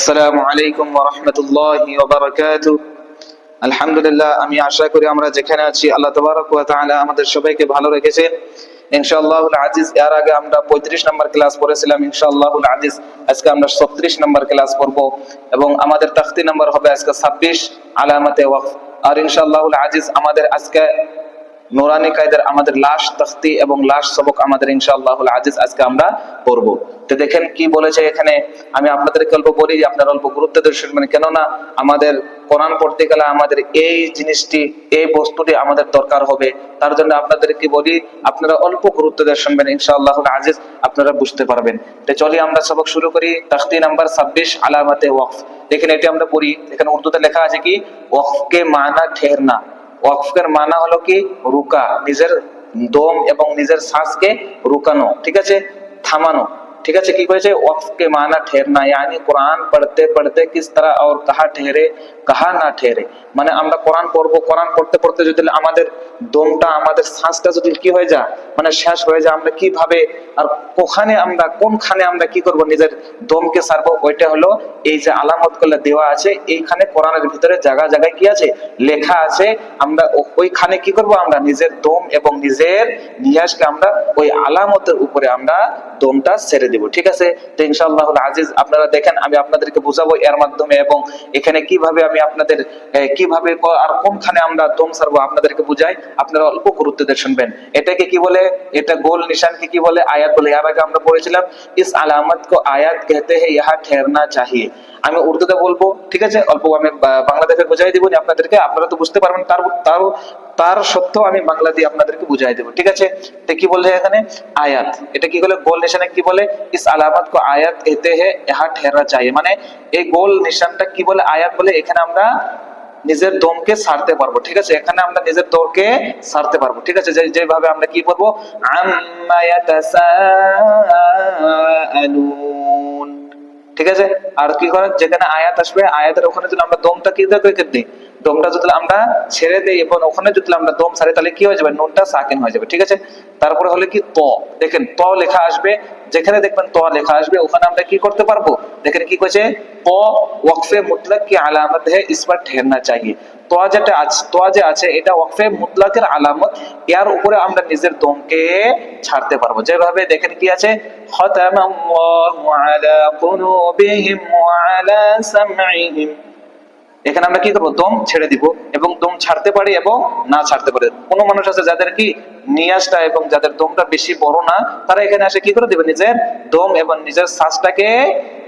আসসালামু আলাইকুম ওয়া রাহমাতুল্লাহি ওয়া বারাকাতুহু। আলহামদুলিল্লাহ, আমি আশা করি আমরা যেখানে আছি, আল্লাহ তাবারক আমাদের সবাইকে ভালো রেখেছেন। ইনশাআল্লাহুল আজিজ, এর আগে আমরা 35 নম্বর ক্লাস পড়েছিলাম, ইনশাআল্লাহুল আজিজ। আজকে আমরা 36 নম্বর ক্লাস পড়ব এবং আমাদের তাখতি নম্বর হবে আজকে 26 আলামাতে ওয়াকফ। আর ইনশাআল্লাহুল আজিজ, আমাদের আজকে নোরানি কায়দার আমাদের লাশ তখতি এবং লাশ সবক আমাদের ইনশাআল্লাহুল আজিজ আজকে আমরা পড়ব। তো দেখেন কি বলেছে এখানে, আমি আপনাদেরকে অল্প বলি যে আপনারা অল্প গুরুত্ব দিয়ে শুনবেন। কেননা আমাদের কোরআন পড়তে গেলে আমাদের এই জিনিসটি, এই বস্তুটি আমাদের দরকার হবে। তার জন্য আপনাদেরকে বলি, আপনারা অল্প গুরুত্ব দিয়ে শুনবেন, ইনশাআল্লাহুল আজিজ আপনারা বুঝতে পারবেন। তো চলি আমরা সবক শুরু করি। তখতি নাম্বার ছাব্বিশ, আলামাতে ওয়াকফ। দেখেন এটি আমরা পড়ি। এখানে উর্দুতে লেখা আছে কি? ওয়াকফকে মানা ঠেরনা ওয়াকফের মানা হলো কি? রুকা নিজের দম এবং নিজের শ্বাসকে রুকানো ঠিক আছে? থামানো। ঠিক আছে কি করেছে ওয়াকফকে মানা ঠেরনা ইয়ানি কোরআন পড়তে পড়তে কিস তারা আর কাহা ঠেরে কাহা না ঠেরে মানে আমরা কোরআন পড়ব কোরআন পড়তে পড়তে যদি আমাদের দমটা আমাদের শ্বাসটা যদি কি হয়ে যায় মানে শেষ হয়ে যায় আমরা কীভাবে আর কোখানে আমরা কোনখানে আমরা কি করব নিজের দমকে সারবো ওইটা হলো এই যে আলামত করলে দেওয়া আছে এইখানে কোরআনের ভিতরে জায়গা জায়গায় কি আছে লেখা আছে আমরা ওইখানে কি করব আমরা? নিজের দম এবং নিজের নিয়াসকে আমরা ওই আলামতের উপরে আমরা দমটা ছেড়ে দেব। ঠিক আছে তো ইনশাআল্লাহ আজিজ আপনারা দেখেন আমি আপনাদেরকে বুঝাবো এর মাধ্যমে এবং এখানে কিভাবে আমি আপনাদের আহ, কিভাবে ক- আর কোনখানে আমরা দম সারবো আপনাদেরকে বুঝাই আপনারা অল্প গুরুত্ব দিয়ে শুনবেন এটাকে কি বলে এটা গোল নিশানকে কি বলে আয়াত বলে এর আগে আমরা পড়েছিলাম ইস আলামত কো আয়াত कहते हैं यहाँ ठहरना चाहिए আমি উর্দুতে বলব, ঠিক আছে? অল্প আমি বাংলাদেশে বোঝাই দেবো আপনাদেরকে, আপনারা তো বুঝতে পারবেন, তার তার তার সত্য আমি বাংলা দিয়ে আপনাদেরকে বুঝাই দেবো, ঠিক আছে? তো কি বলছে এখানে? আয়াত। এটা কি বলে? গোল নিশানে কি বলে? ইস আলামাত কো আয়াত এতে হে ইহা ঠেরা চাই মানে এই গোল নিশানটা কি বলে? আয়াত বলে এখানে আমরা নিজের দমকে সারতে পারব, ঠিক আছে? এখানে আমরা নিজের দমকে সারতে পারব, ঠিক আছে? যেভাবে আমরা কি বলব? আম্মা ইয়াতাসা আলু ঠিক আছে? আর কি করেন যেখানে আয়াত আসবে, আয়াতের ওখানে যদি আমরা দমটা কি দিই দমটা যদি আমরা ছেড়ে দিই এবং ওখানে যদি আমরা দম ছাড়ি, তাহলে কি হয়ে যাবে? নুনটা সাকিন হয়ে যাবে, ঠিক আছে? তারপরে হলে কি ত। দেখেন, ত লেখা আসবে। যেখানে দেখবেন ত লেখা আসবে, ওখানে আমরা কি করতে পারব? দেখেন কি করছে ক ওয়াকফে মুতলাক কি আলামত হে ইস পর ঠেরনা চাইয়ে। তোয়া যেটা আছে, তোয়া যে আছে, এটা ওয়াকফে মুতলাকের আলামত। এর উপরে আমরা নিজের দমকে ছাড়তে পারব। যেভাবে দেখেন কি আছে? এখানে আমরা কি করব? দম ছেড়ে দিব এবং দম ছাড়তে পারি এবং না ছাড়তে পারি। কোনো মানুষ আছে যাদের কি নিয়াজটা এবং যাদের দমটা বেশি বড় না, তারা এখানে আসে কি করে দিবে? নিজের দম এবং নিজের শ্বাসটাকে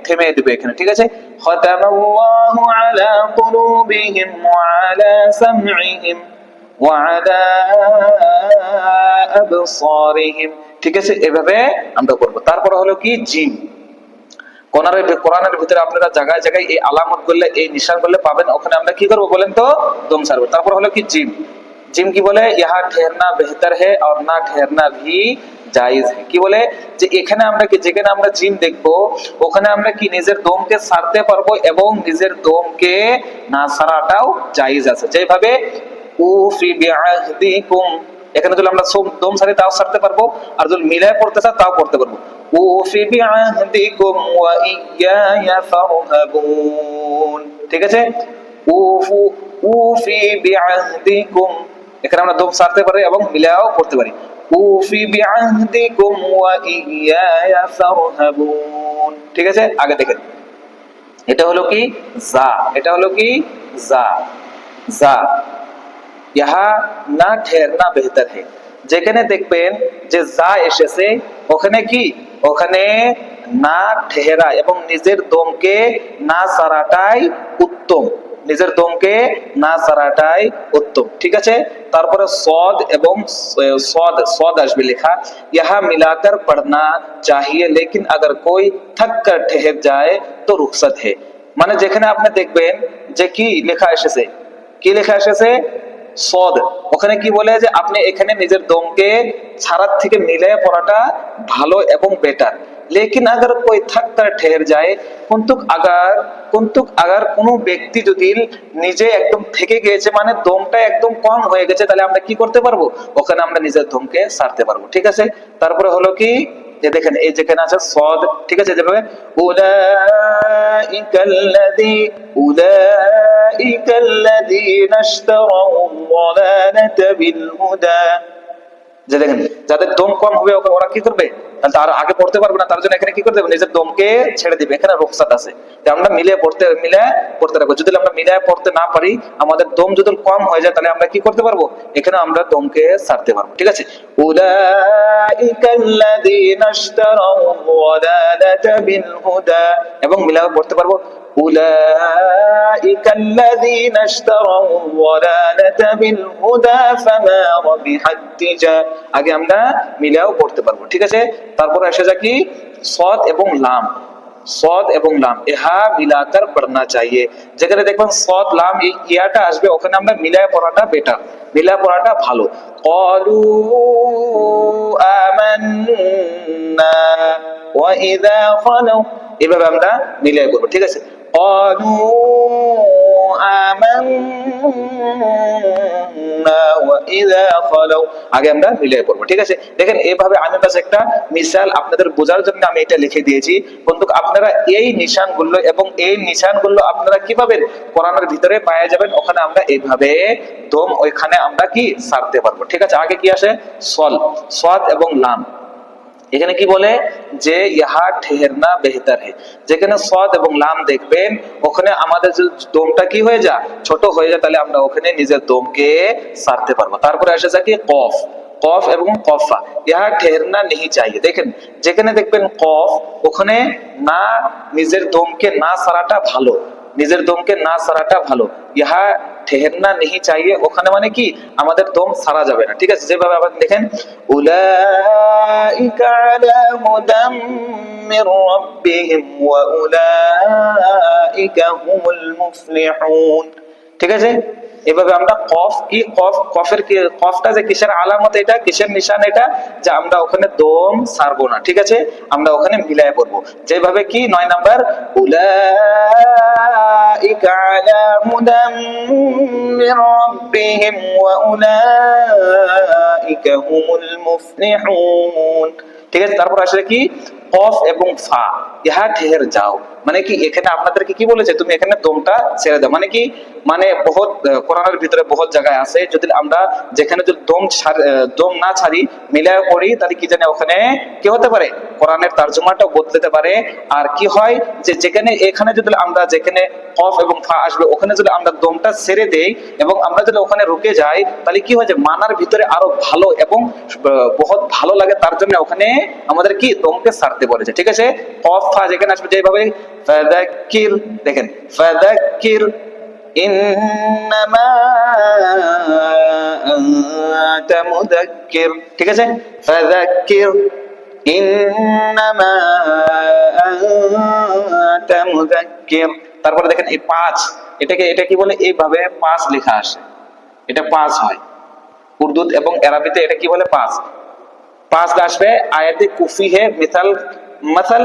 থেমে দিবে এখানে, ঠিক আছে? খতামাল্লাহু আলা কুলুবিহিম ওয়া আলা সামঈহিম ওয়া আলা আবসারিহিম। ঠিক আছে? এভাবে আমরা করব। তারপর হলো কি? জিম কোরআনের ভিতরে আপনারা জায়গায় জায়গায় এই আলামত করলে, এই নিশান করলে পাবেন। ওখানে আমরা কি করব বলেন তো? দম সারবো তারপর হলো কি? জিম জিম কি বলে? ইহা ঠেরনা বেহতর হে আর না ঠেরনা ভি জায়েজ কি বলে? যে এখানে আমরা কি যেখানে আমরা জিম দেখব, ওখানে আমরা কি নিজের দমকে সারতে পারব এবং নিজের দমকে না সারাটাও জায়েজ আছে। যেভাবে উফি বিআহদিকুম, এখানে যদি আমরা সোম দম সারি তাও সারতে পারব, আর যদি মিলায় পড়তে চাই তাও পড়তে পারব। উফি বিআহদিকুম ওয়া ইয়ায়া ফারহাবুন। ঠিক আছে? উফু উফি বিআহদিকুম এখানে আমরা দম সারতে পারি এবং মিলায়ও পড়তে পারি। উফি বিআহদিকুম ওয়া ইয়ায়া ফারহাবুন ঠিক আছে? আগে দেখেন। এটা হলো কি? জা এটা হলো কি? জা জা ইহা না ঠেরনা বেহতর হে। যেখানে দেখবেন যে যা এসেছে, ওখানে কি? ওখানে না ঠেহরা এবং নিজের দমকে না সারাটাই উত্তম। নিজের দমকে না সারাটাই উত্তম ঠিক আছে তারপরে সদ এবং সদ সদ আসবে লেখা ইহা মিলাকর পড়না চাহিয়ে লেকিন আগর কোই থক কর ঠেহের যায় তো রুখসত হে মানে যেখানে আপনি দেখবেন যে কি লেখা এসেছে কি লেখা এসেছে সদ ওখানে কি বলে যে আপনি এখানে নিজের দমকে ছাড়ার থেকে মিলে পড়াটা ভালো এবং বেটার लेकिन अगर कोई थक कर ठहर जाए কুন্তুক আগার কুন্তুক আগার কোনো ব্যক্তি যদি নিজে একদম থেকে গিয়েছে মানে দমটা একদম কম হয়ে গেছে তাহলে আমরা কি করতে পারবো ওখানে আমরা নিজের দমকে সারতে পারবো ঠিক আছে তারপরে হলো কি যে দেখেন এই যেখানে আছে সদ ঠিক আছে যেভাবে উলাইকাল্লাযী উলাইকাল্লাযীনা ইশতারাউ যালালাতা বিল হুদা যে দেখেন যাদের দম কম হবে ওকে- ওরা কি করবে তাহলে তার আগে পড়তে পারবে না তার জন্য এখানে কি করতে হবে নিজের দমকে ছেড়ে দিবে এখানে রুখসাত আছে যে আমরা মিলে পড়তে মিলে পড়তে রাখবো যদি আমরা মিলে পড়তে না পারি আমাদের দম যদি কম হয়ে যায় তাহলে আমরা কি করতে পারবো এখানে আমরা দমকে ছাড়তে পারবো ঠিক আছে উলাইকাল্লাযীনা ইশতারাউ যালালাতা বিল হুদা এবং মিলাও পড়তে পারবো أولئك الذين اشتروا الضلالة بالهدى فما ربحت تجارة আগে আমরা মিলাও পড়তে পারবো ঠিক আছে তারপর আসে যা কি? সদ এবং লাম। সদ এবং লাম। এহা মিলাকার পড়না চাইয়ে। যেখানে দেখবেন সদ লাম ইয়াটা আসবে, ওখানে আমরা মিলায় পড়াটা বেটার মিলায় পড়াটা ভালো। কলু আমান্না ওয়া ইযা খালু এভাবে আমরা মিলায় বলব ঠিক আছে? কলু দাও, আগে আমরা রিলে করব ঠিক আছে? দেখেন, এভাবে আমি বাস একটা মিসাল আপনাদের বোঝার জন্য আমি এটা লিখে দিয়েছি। বন্ধু আপনারা এই নিশানগুলো এবং এই নিশানগুলো আপনারা কীভাবে কোরআনের ভিতরে পাওয়া যাবেন, ওখানে আমরা এইভাবে দম, ওইখানে আমরা কি সারতে পারব, ঠিক আছে? আগে কি আসে? সল সদ এবং লাম। এখানে কি বলে? যে ইহা ঠেহরনা বেহতর হে। যেখানে সদ এবং লাম দেখবেন, ওখানে আমাদের দমটা কি হয়ে যা? ছোট হয়ে যায় তাহলে আমরা ওখানে নিজের দমকে সারতে পারব। তারপরে আসে যা কি? কফ। কফ এবং কফা। ইহা ঠেহরনা নেই চাইয়ে দেখেন, যেখানে দেখবেন কফ, ওখানে না নিজের দমকে না সারাটা ভালো। নিজের দমকে না সারাটা ভালো। ইহা ঠেহেন্না নেই চাইয়ে ওখানে মানে কি? আমাদের দম সারা যাবে না। ঠিক আছে? যেভাবে আবার দেখেন, উলাইকা আলা হুদাম মির রাব্বিহিম ওয়া উলাইকা হুমুল মুফলিহুন। ঠিক আছে? এভাবে আমরা কফ কি, কফ, কফের কফটা যে কিসের আলামত এটা, কিসের নিশান এটা, যে আমরা ওখানে দম সারবো না, ঠিক আছে? আমরা ওখানে মিলায় পড়ব। যেভাবে কি? নয় নাম্বার ঠিক আছে? তারপর আসলে কি? কফ এবং ফা, ইহা ঠেহের যাও। মানে কি এখানে আপনাদেরকে কি বলেছে তুমি এখানে দমটা ছেড়ে দাও? মানে কি মানে বহুত কোরআনের ভিতরে বহুত জায়গায় আছে। যদি আমরা যেখানে যদি দম দম না ছাড়ি, মিলায় পড়ি, তাহলে কি জানে ওখানে কি হতে পারে? কোরআনের তার্জমাটাও বদলাতে পারে। আর কি হয় যে যেখানে, এখানে যদি আমরা যেখানে কফ এবং ফা আসবে, ওখানে যদি আমরা দমটা ছেড়ে দেই এবং আমরা যদি ওখানে রুকে যাই, তাহলে কি হয় যে মানার ভিতরে আরও ভালো এবং বহুত ভালো লাগে। তার জন্য ওখানে আমাদের কি দমকে সারতে বলেছে। ঠিক আছে? কফ ফা যেখানে আসবে, যেভাবে ফাদাক্কির দেখেন ফাদাক্কির ইন্নামা আনতা মুদাক্কির ঠিক আছে? ফাদাক্কির ইন্নামা আনতা মুদাক্কির তারপরে দেখেন, এই পাঁচ, এটাকে, এটা কি বলে? এইভাবে পাঁচ লেখা আসে। এটা পাঁচ হয়। উর্দু এবং আরবিতে এটা কি বলে? পাঁচ। পাঁচ আসবে, আয়াতে কুফি হে মিসাল মাসাল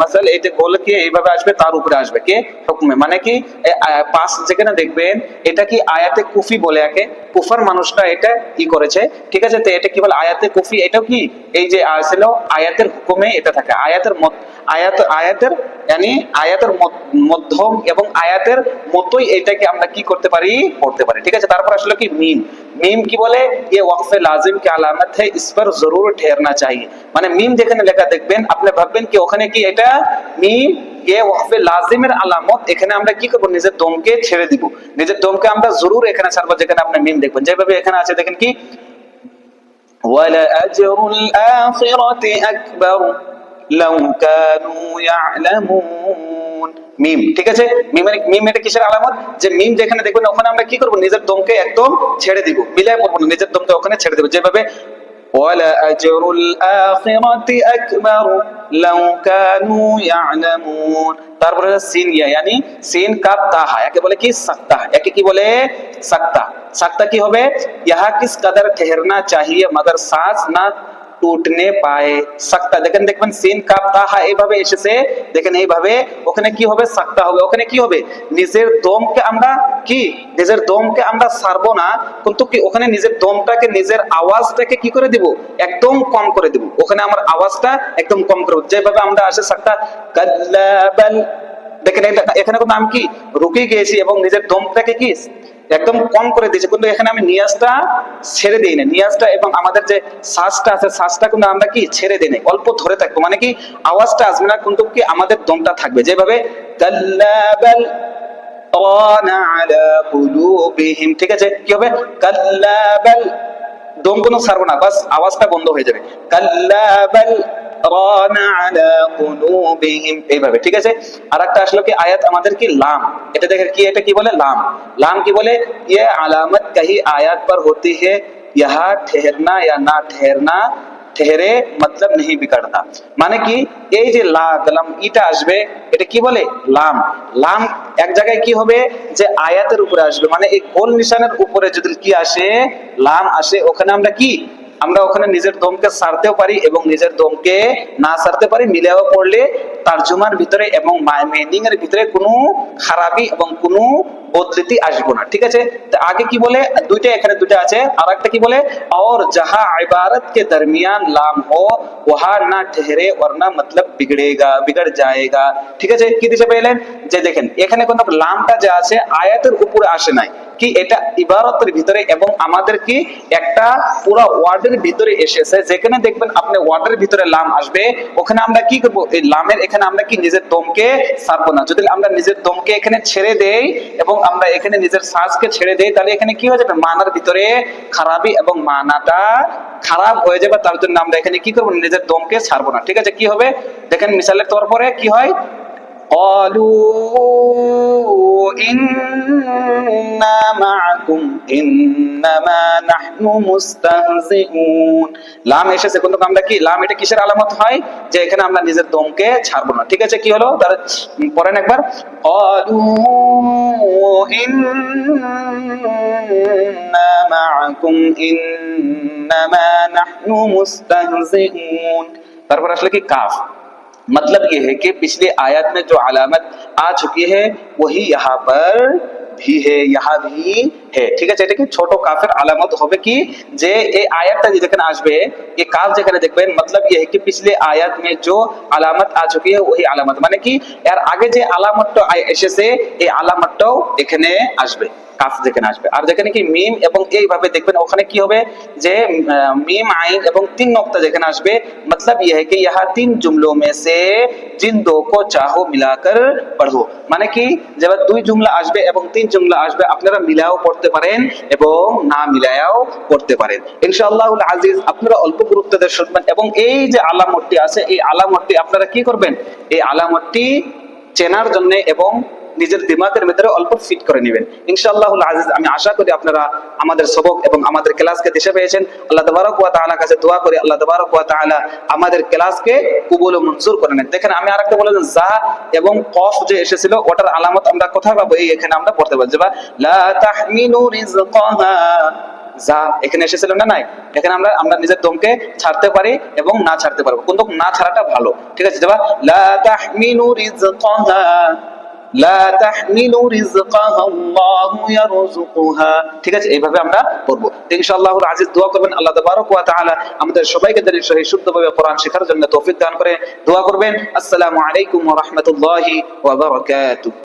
মাসাল এটা বলে কি এইভাবে আসবে, তার উপরে আসবে। কে? হুকমে। মানে কি? পাঁচ যেখানে দেখবেন, এটা কি আয়াতে কুফি বলে একে? কুফার মানুষটা এটা কি করেছে। ঠিক আছে? তো এটা কি বলে আয়াতে কুফি? এটাও কি? এই যে আসছিল আয়াতের হুকুমে এটা থাকে। আয়াতের মত, আয়াত, আয়াতের yani আয়াতের মধ্যম এবং আয়াতের মতোই এটাকে আমরা কি করতে পারি? পড়তে পারি। ঠিক আছে? তারপর আসলে কি? মিম। মিম কি বলে ये ওয়াকফ লাজিম কে আলামত है, इस पर जरूर ठहरना चाहिए। মানে মিম যেখানে লেখা দেখবেন আপনি ভাববেন কি ওখানে কি এটা মিম এ ওয়াকফে লাজিমের আলামত এখানে আমরা কি করব নিজের দমকে ছেড়ে দিব নিজের দমকে আমরা জরুর এখানে ছাড়বো যেখানে আপনি মিম দেখবেন যেভাবে এখানে আছে দেখেন কি ওয়ালা আজরুল আখিরাতি আকবার লাউ কানু ইয়ালামুন মিম, ঠিক আছে? মিমের মানে মিম এটা কিসের আলামত? যে মিম যেখানে দেখবেন ওখানে আমরা কি করব? নিজের দমকে একদম ছেড়ে দিব মিলাই পড়ব নিজের দমকে ওখানে ছেড়ে দেবো। যেভাবে ওয়ালা তারপরে সিন ইয়া সিন কাব তাহা, একে বলে কি? সাক্তা একে কি বলে? সাক্তা সাক্তা কি হবে? ইহা কিস কদর ঠেহরনা চাহিয়ে, মাদার সাস না টুটনে পায় সাক্তা দেখেন দেখবেন সিন কাপ তাহা এইভাবে এসেছে দেখেন এইভাবে ওখানে কি হবে সাক্তা হবে ওখানে কি হবে নিজের দমকে আমরা কি নিজের দমকে আমরা ছাড়বো না কিন্তু কি ওখানে নিজের দমটাকে নিজের আওয়াজটাকে কি করে দিব একদম কম করে দিব ওখানে আমার আওয়াজটা একদম কম করে। যেভাবে আমরা আসে সাক্তা দেখেন এখানে কিন্তু আমি কি রুকে গিয়েছি এবং নিজের দমটাকে কি একদম কম করে দিয়েছে। কিন্তু এখানে আমি নিয়াজটা ছেড়ে দিই না নিয়াজটা এবং আমাদের যে শ্বাসটা আছে, শ্বাসটা কিন্তু আমরা কি ছেড়ে দিই না অল্প ধরে থাকব। মানে কি আওয়াজটা আসবে না, কিন্তু কি আমাদের দমটা থাকবে। যেভাবে ঠিক আছে? কি হবে? কাল্লাবাল দম কোনো ছাড়বো না, বাস আওয়াজটা বন্ধ হয়ে যাবে। কাল্লাবাল ঠিক আছে? আর একটা আসলো কি, আয়াত আমাদের কি? লাম। এটা দেখে কি, এটা কি বলে? লাম। লাম কি বলে? ইয়ে আলামত কাহি আয়াত পর হতি হে, ইহা ঠেহরনা ইয়া না ঠেহরনা। ঠেহরে মতলব নেহি বিকারতা। মানে কি? এই যে লা গলাম ইটা আসবে, এটা কি বলে? লাম। লাম এক জায়গায় কি হবে? যে আয়াতের উপরে আসবে। মানে এই গোল নিশানের উপরে যদি কি আসে, লাম আসে, ওখানে আমরা কি? আমরা ওখানে নিজের দমকে সারতেও পারি এবং নিজের দমকে না সারতে পারি মিলেও পড়লে, তার্জুমার ভিতরে এবং মিনিং এর ভিতরে কোনো খারাপি এবং কোনো বদলিতি আসবো না ঠিক আছে তো আগে কি বলে দুইটা এখানে দুইটা আছে আর একটা কি বলে और जहां इबारत के दरमियान लाम हो वहां ना ठहरे और ना मतलब बिगड़ेगा बिगड़ जाएगा ঠিক আছে কি দিতে পেলেন যে দেখেন এখানে কোন লামটা যে আছে আয়াতের উপরে আসে নাই কি এটা ইবারতের ভিতরে এবং আমাদের কি একটা পুরো ওয়ার্ডের ভিতরে এসেছে যেখানে দেখবেন আপনি ওয়ার্ডের ভিতরে লাম আসবে ওখানে আমরা কি করব এই লামের এখানে আমরা কি নিজের দমকে ছাড়বো না যদি আমরা নিজের দমকে এখানে ছেড়ে দেই এবং আমরা এখানে নিজের শ্বাসকে ছেড়ে দেই, তাহলে এখানে কি হয়ে যাবে? মানার ভিতরে খারাপই এবং মানাটা খারাপ হয়ে যাবে, তার জন্য আমরা এখানে কি করব? নিজের দমকে ছাড়বো না। ঠিক আছে, কি হবে? দেখেন, মিসালের তরপরে কি হয়? قالوا إنا معكم إنما نحن مستهزئون লাম এসেছে কিন্তু আমরা কি লাম এটা কিসের আলামত হয় যে এখানে আমরা নিজের দমকে ছাড়বো না ঠিক আছে কি হলো তার পড়েন একবার قالوا إنا معكم إنما نحن مستهزئون তারপর আসলে কি কাফ मतलब ये है कि पिछले आयत में जो अलामत आ चुकी है, वही यहाँ पर भी है, यहाँ भी ঠিক আছে? এটা কি ছোট কাফের আলামত হবে কি? যে এই আয়াতটা যেখানে আসবে এই কাফ যেখানে দেখবেন, মতলব ইয়ে কি? পিছলে আয়াত মে জো আলামত আ চুকি হে ওই আলামত। মানে কি? এর আগে যে আলামতটা এসেছে, এই আলামতটাও এখানে আসবে, কাফ যেখানে আসবে। আর যেখানে কি? মিম এবং এইভাবে দেখবেন, ওখানে কি হবে? যে মিম, আইন এবং তিন নক্তা যেখানে আসবে, মতলব ইয়ে কি? ইহা তিন জুমলো মে সে জিন দো কো চাহো মিলাকর পড়ো মানে কি? যেবার দুই জুমলা আসবে এবং তিন জুমলা আসবে, আপনারা মিলাও পড়তে পারেন এবং না মিলায়াও করতে পারেন। ইনশাআল্লাহ আজিজ, আপনারা অল্প গুরুত্ব দিয়ে শুনবেন এবং এই যে আলামতটি আছে, এই আলামতটি আপনারা কি করবেন? এই আলামতটি চেনার জন্য এবং নিজের দিমাগের ভিতরে অল্প ফিট করে নেবেন। ইনশাআল্লাহ আজিজ, আমি আশা করি আপনারা আমাদের সবক এবং আমাদের ক্লাসকে দিশে পেয়েছেন। আল্লাহ তবারক ওয়া তাআলা কাছে দোয়া করি, আল্লাহ তবারক ওয়া তাআলা আমাদের ক্লাসকে কবুল ও মঞ্জুর করে নেন। দেখেন, আমি আরেকটা বলে যা এবং কফ যে এসেছিল, ওটার আলামত আমরা কোথায় পাবো? এই এখানে আমরা পড়তে পারছি বা যা এখানে এসেছিল না নাই? এখানে আমরা আমরা নিজের দমকে ছাড়তে পারি এবং না ছাড়তে পারব। কিন্তু না ছাড়াটা ভালো। ঠিক আছে? যেবা লা তাহমিলু রিজকাহা। লা তাহমিলু রিজকাহা আল্লাহু ইয়ারযুকুহা। ঠিক আছে, এইভাবে আমরা পড়ব। ইনশাআল্লাহুল আজিজ দোয়া করবেন আল্লাহ তাবারক ওয়া তাআলা আমাদের সবাইকে যেন সহি, শুদ্ধভাবে কোরআন শেখার জন্য তৌফিক দান করে। দোয়া করবেন। আসসালামু আলাইকুম ওয়া রাহমাতুল্লাহি ওয়া বারাকাতুহু।